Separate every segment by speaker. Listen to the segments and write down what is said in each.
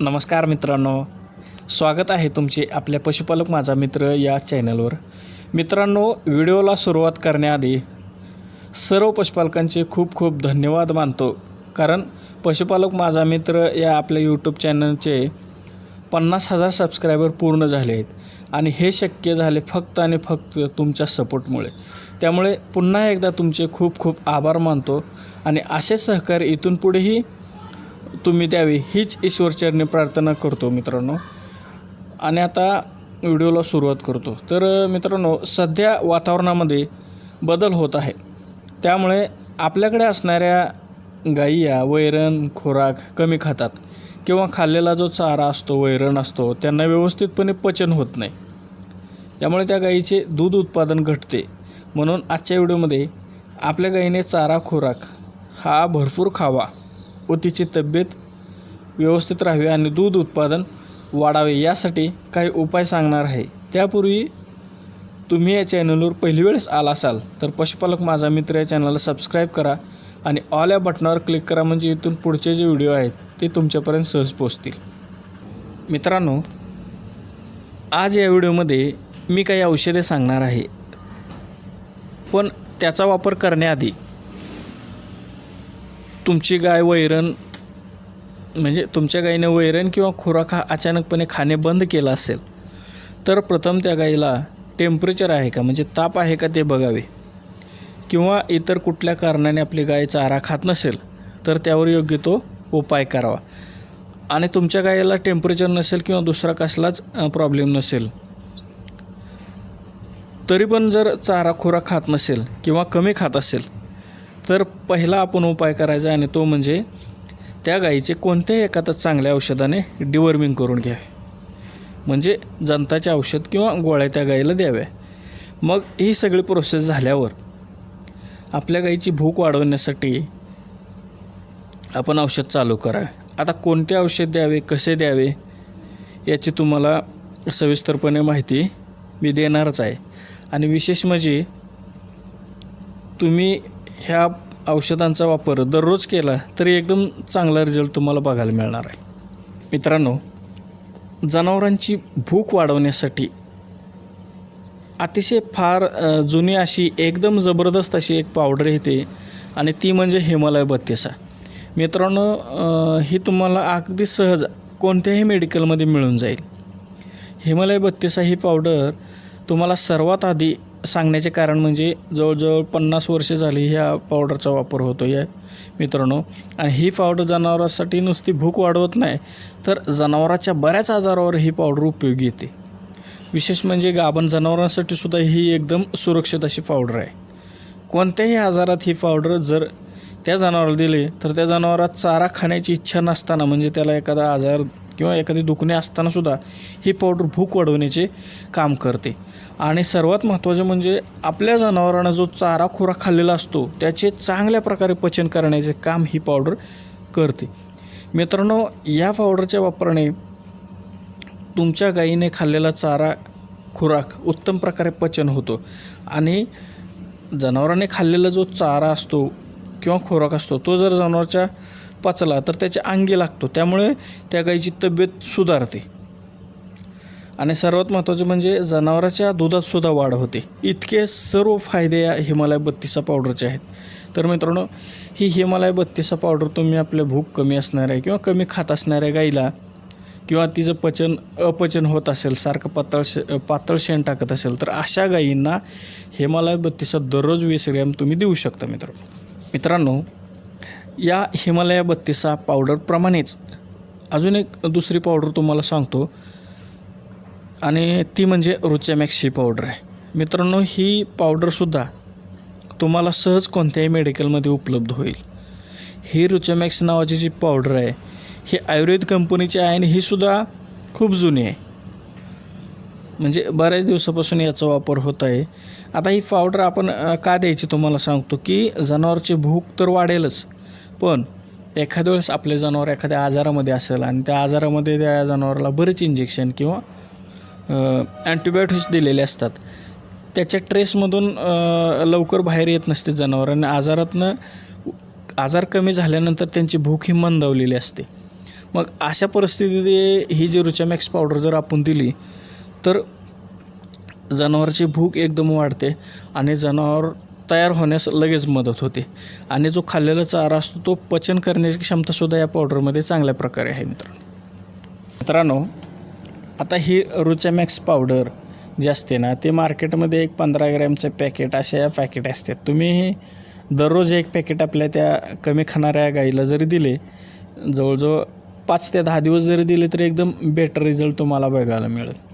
Speaker 1: नमस्कार मित्रांनो. स्वागत आहे तुमचे आपल्या पशुपालक माझा मित्र या चॅनलवर. मित्रांनो व्हिडिओला सुरुवात करण्याआधी सर्व पशुपालकांचे खूप खूप धन्यवाद मानतो. कारण पशुपालक माझा मित्र या आपल्या यूट्यूब चॅनलचे पन्नास हजार सबस्क्रायबर पूर्ण झाले आहेत. आणि हे शक्य झाले फक्त आणि फक्त तुमच्या सपोर्टमुळे त्यामुळे पुन्हा एकदा तुमचे खूप खूप आभार मानतो. आणि असे सहकार्य इथून पुढेही तुम्ही द्यावी हीच ईश्वरचरणी प्रार्थना करतो मित्रांनो. आणि आता व्हिडिओला सुरुवात करतो. तर मित्रांनो सध्या वातावरणामध्ये बदल होत आहे. त्यामुळे आपल्याकडे असणाऱ्या गायी या वैरण खुराक कमी खातात. किंवा खाल्लेला जो चारा असतो वैरण असतो त्यांना व्यवस्थितपणे पचन होत नाही. त्यामुळे त्या गायीचे दूध उत्पादन घटते. म्हणून आजच्या व्हिडिओमध्ये आपल्या गायीने चारा खुराक हा भरपूर खावा. व तिची तब्येत व्यवस्थित राहावी आणि दूध उत्पादन वाढावे यासाठी काही उपाय सांगणार आहे. त्यापूर्वी तुम्ही या चॅनलवर पहिली वेळेस आला असाल तर पशुपालक माझा मित्र या चॅनलला सबस्क्राईब करा आणि ऑल या बटनावर क्लिक करा म्हणजे इथून पुढचे जे व्हिडिओ आहेत ते तुमच्यापर्यंत सहज पोचतील मित्रांनो आज या व्हिडिओमध्ये मी काही औषधे सांगणार आहे. पण त्याचा वापर करण्याआधी तुमची गाय वैरण म्हणजे तुमच्या गायीने वैरण किंवा खुराक हा अचानकपणे खाणे बंद केला असेल तर प्रथम त्या गायीला टेम्परेचर आहे का? म्हणजे ताप आहे का ते बघावे. किंवा इतर कुठल्या कारणाने आपली गाय चारा खात नसेल तर त्यावर योग्य तो उपाय करावा. आणि तुमच्या गायीला टेम्परेचर नसेल किंवा दुसरा कसलाच प्रॉब्लेम नसेल तरी पण जर चारा खुराक खात नसेल किंवा कमी खात असेल तर पहिला आपण उपाय करायचा आणि तो म्हणजे त्या गाईचे कोणत्याही एखादा चांगल्या औषधाने डिवर्मिंग करून घ्यावे. म्हणजे जंताचे औषध किंवा गोळ्या त्या गाईला द्याव्या. मग ही सगळी प्रोसेस झाल्यावर आपल्या गाईची भूक वाढवण्यासाठी आपण औषध चालू करावे आता कोणते औषध द्यावे कसे द्यावे याची तुम्हाला सविस्तरपणे माहिती मी देणारच आहे. आणि विशेष म्हणजे तुम्ही ह्या औषधांचा वापर दररोज केला तरी एकदम चांगला रिझल्ट तुम्हाला बघायला मिळणार आहे. मित्रांनो जनावरांची भूक वाढवण्यासाठी अतिशय फार जुनी अशी एकदम जबरदस्त अशी एक पावडर येते आणि ती म्हणजे हिमालय बत्तीसा. मित्रांनो ही तुम्हाला अगदी सहज कोणत्याही मेडिकलमध्ये मिळून जाईल. हिमालय बत्तीसा ही पावडर तुम्हाला सर्वात आधी सांगण्याचे कारण म्हणजे जवळजवळ पन्नास वर्षे झाली ह्या पावडरचा वापर होतो आहे मित्रांनो. आणि ही पावडर जनावरांसाठी नुसती भूक वाढवत नाही तर जनावराच्या बऱ्याच आजारावर ही पावडर उपयोगी येते. विशेष म्हणजे गाभण जनावरांसाठी सुद्धा ही एकदम सुरक्षित अशी पावडर आहे. कोणत्याही आजारात ही पावडर जर त्या जनावराला दिली तर त्या जनावरात चारा खाण्याची इच्छा नसताना म्हणजे त्याला एखादा आजार किंवा एखादी दुखणे असतानासुद्धा ही पावडर भूक वाढवण्याचे काम करते. आणि सर्वात महत्त्वाचं म्हणजे आपल्या जनावरांना जो चारा खुराक खाल्लेला असतो त्याचे चांगल्या प्रकारे पचन करण्याचे काम ही पावडर करते. मित्रांनो या पावडरच्या वापराने तुमच्या गायीने खाल्लेला चारा खुराक उत्तम प्रकारे पचन होतो. आणि जनावराने खाल्लेला जो चारा असतो किंवा खुराक असतो तो जर जनावरच्या पचला तर त्याच्या अंगी लागतो. त्यामुळे त्या गाईची तब्येत सुधारते. आणि सर्वात महत्त्वाचे म्हणजे जनावराच्या दुधातसुद्धा वाढ होते. इतके सर्व फायदे या हिमालय बत्तीसा पावडरचे आहेत. तर मित्रांनो ही हिमालय बत्तीसा पावडर तुम्ही आपल्या भूक कमी असणाऱ्या किंवा कमी खात असणाऱ्या गाईला किंवा तिचं पचन अपचन होत असेल सारखं पातळ शे पातळ शेण टाकत असेल तर अशा गायींना हिमालय बत्तीसा दररोज वीस ग्रॅम तुम्ही देऊ शकता मित्रांनो. मित्रांनो या हिमालया बत्तीसा पावडरप्रमाणेच अजून एक दुसरी पावडर तुम्हाला सांगतो. आणि ती म्हणजे रुचॅमॅक्स ही पावडर आहे. मित्रांनो ही पावडरसुद्धा तुम्हाला सहज कोणत्याही मेडिकलमध्ये उपलब्ध होईल. ही रुचॅमॅक्स नावाची जी पावडर आहे ही आयुर्वेद कंपनीची आहे आणि ही सुद्धा खूप जुनी आहे. म्हणजे बऱ्याच दिवसापासून याचा वापर होत आहे. आता ही पावडर आपण का द्यायची तुम्हाला सांगतो की जनावरची भूक तर वाढेलच. पण एखाद्या वेळेस आपले जनावर एखाद्या आजारामध्ये असेल आणि त्या आजारामध्ये त्या जनावराला बरेच इंजेक्शन किंवा अँटीबायोटिक्स दिलेले असतात. त्याच्या ट्रेसमधून लवकर बाहेर येत नसते जनावर आणि आजारातनं आजार कमी झाल्यानंतर त्यांची भूक ही मंदावलेली असते. मग अशा परिस्थितीत ही जी रुचामॅक्स पावडर जर आपण दिली तर जनावराची भूक एकदम वाढते आणि जनावर तयार होण्यास लगेच मदत होते. आणि जो खाल्लेला चारा असतो तो पचन करण्याची क्षमतासुद्धा या पावडरमध्ये चांगल्या प्रकारे आहे मित्रांनो. मित्रांनो आता ही रुचामॅक्स पावडर जे असते ना ते मार्केटमध्ये एक पंधरा ग्रॅमचं पॅकेट अशा या पॅकेट असतात. तुम्ही दररोज एक पॅकेट आपल्या त्या कमी खाणाऱ्या गाईला जरी दिले जवळजवळ पाच ते दहा दिवस जरी दिले तरी एकदम बेटर रिझल्ट तुम्हाला बघायला मिळेल.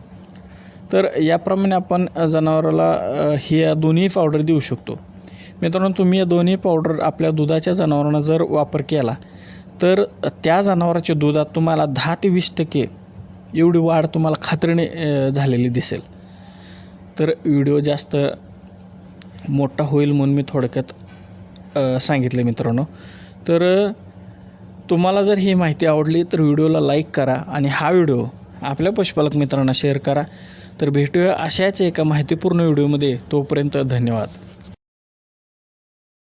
Speaker 1: तर याप्रमाणे आपण जनावराला ही या दोन्ही पावडर देऊ शकतो. मित्रांनो तुम्ही या दोन्ही पावडर आपल्या दुधाच्या जनावरांना जर वापर केला तर त्या जनावराच्या दुधात तुम्हाला दहा ते वीस टक्के एवढी वाढ तुम्हाला खात्रीने झालेली दिसेल. तर व्हिडिओ जास्त मोठा होईल म्हणून मी थोडक्यात सांगितले मित्रांनो. तर तुम्हाला जर ही माहिती आवडली तर व्हिडिओला लाईक करा आणि हा व्हिडिओ आपल्या पशुपालक मित्रांना शेअर करा. तर भेटूया अशाच एका माहितीपूर्ण व्हिडिओमध्ये. तोपर्यंत धन्यवाद.